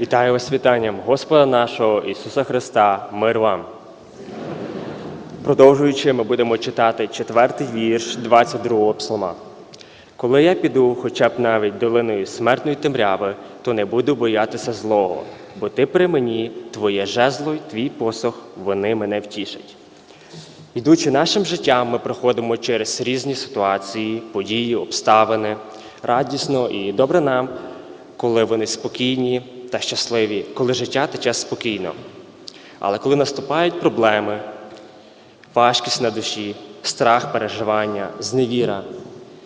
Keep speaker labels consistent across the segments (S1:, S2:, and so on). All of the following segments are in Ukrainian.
S1: Вітаю вас вітанням Господа нашого Ісуса Христа, мир вам. Продовжуючи, ми будемо читати четвертий вірш 22-го псалма. Коли я піду хоча б навіть долиною смертної темряви, то не буду боятися злого, бо ти при мені, твоє жезло й твій посох, вони мене втішать. Ідучи нашим життям, ми проходимо через різні ситуації, події, обставини. Радісно і добре нам, коли вони спокійні та щасливі, коли життя тече спокійно. Але коли наступають проблеми, важкість на душі, страх, переживання, зневіра,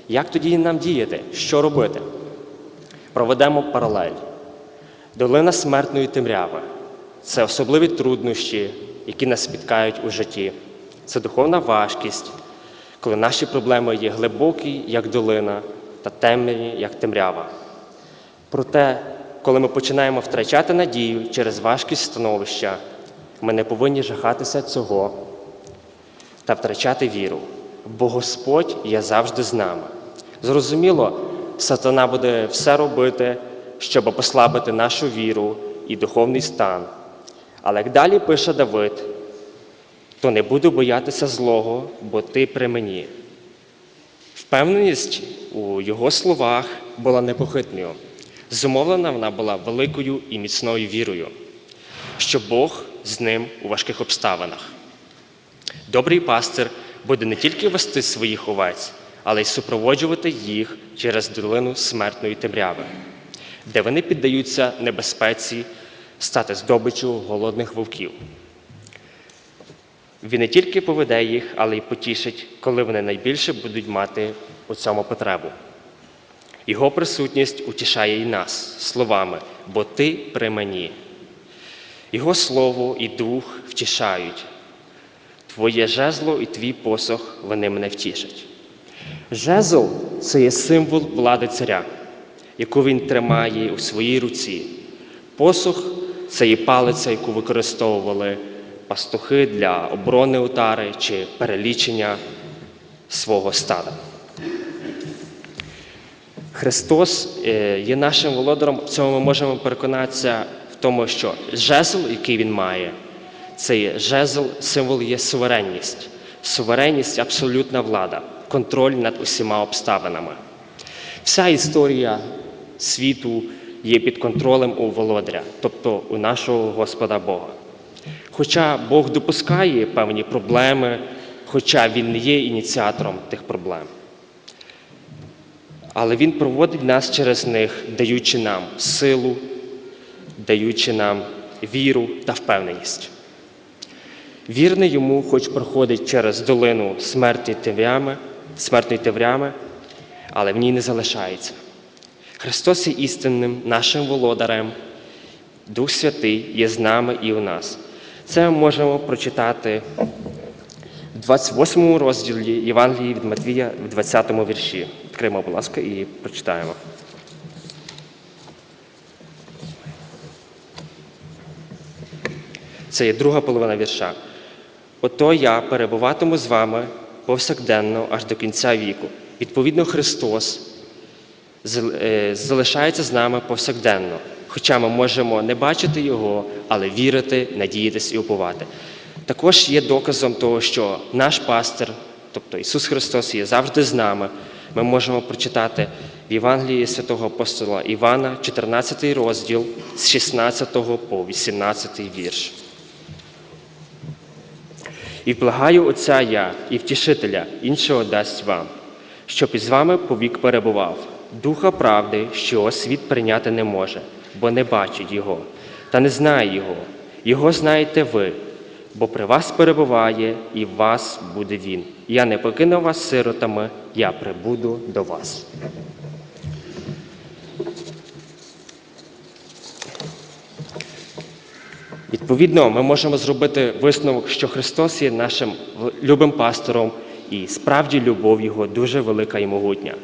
S1: як тоді нам діяти? Що робити? Проведемо паралель. Долина смертної темряви це особливі труднощі, які нас спіткають у житті. Це духовна важкість, коли наші проблеми є глибокі, як долина, та темні, як темрява. Проте, коли ми починаємо втрачати надію через важкість становища, ми не повинні жахатися цього та втрачати віру, бо Господь є завжди з нами. Зрозуміло, сатана буде все робити, щоб послабити нашу віру і духовний стан. Але як далі пише Давид, то не буду боятися злого, бо ти при мені. Впевненість у його словах була непохитною. Зумовлена вона була великою і міцною вірою, що Бог з ним у важких обставинах. Добрий пастир буде не тільки вести своїх овець, але й супроводжувати їх через долину смертної темряви, де вони піддаються небезпеці стати здобичу голодних вовків. Він не тільки поведе їх, але й потішить, коли вони найбільше будуть мати у цьому потребу. Його присутність утішає і нас словами, бо ти при мені. Його слово і дух втішають. Твоє жезло і твій посох вони мене втішать. Жезл це є символ влади царя, яку він тримає у своїй руці. Посох це є палиця, яку використовували пастухи для оборони отари чи перелічення свого стада. Христос е, є нашим володаром, в цьому ми можемо переконатися в тому, що жезл, який він має, це є жезл, символ є суверенність. Суверенність абсолютна влада, контроль над усіма обставинами. Вся історія світу є під контролем у володаря, тобто у нашого Господа Бога. Хоча Бог допускає певні проблеми, хоча Він не є ініціатором тих проблем. Але Він проводить нас через них, даючи нам силу, даючи нам віру та впевненість. Вірний йому, хоч проходить через долину смерті теврями, смертної теврями, але в ній не залишається. Христос є істинним нашим володарем, Дух Святий є з нами і у нас. Це ми можемо прочитати 28 розділі Євангелії від Матвія в 20 вірші. Відкриємо, будь ласка, і прочитаємо. Це є друга половина вірша. Ото я перебуватиму з вами повсякденно аж до кінця віку. Відповідно, Христос е, залишається з нами повсякденно. Хоча ми можемо не бачити Його, але вірити, надіятися і уповати. Також є доказом того, що наш пастир, тобто Ісус Христос, є завжди з нами. Ми можемо прочитати в Євангелії святого апостола Івана, 14 розділ з 16 по 18 вірш. І благаю Отця я, і втішителя, іншого дасть вам, щоб із вами повік перебував, Духа правди, що світ прийняти не може, бо не бачить Його, та не знає Його. Його знаєте ви, бо при вас перебуває, і в вас буде Він. Я не покину вас сиротами, я прибуду до вас. Відповідно, ми можемо зробити висновок, що Христос є нашим любим пастором, і справді любов Його дуже велика і могутня.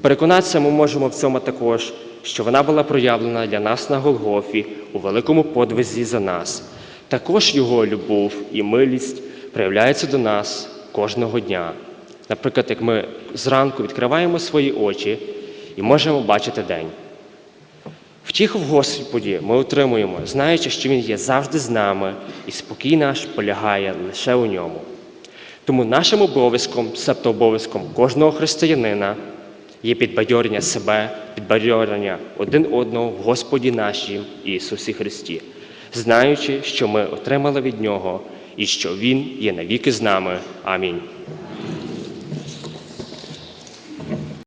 S1: Переконатися ми можемо в цьому також, що вона була проявлена для нас на Голгофі у великому подвизі за нас. Також Його любов і милість проявляються до нас кожного дня. Наприклад, як ми зранку відкриваємо свої очі і можемо бачити день. Втіху в Господі ми отримуємо, знаючи, що Він є завжди з нами, і спокій наш полягає лише у ньому. Тому нашим обов'язком, себто обов'язком кожного християнина, є підбадьорення себе, підбадьорення один одного в Господі нашім Ісусі Христі, знаючи, що ми отримали від Нього і що Він є навіки з нами. Амінь.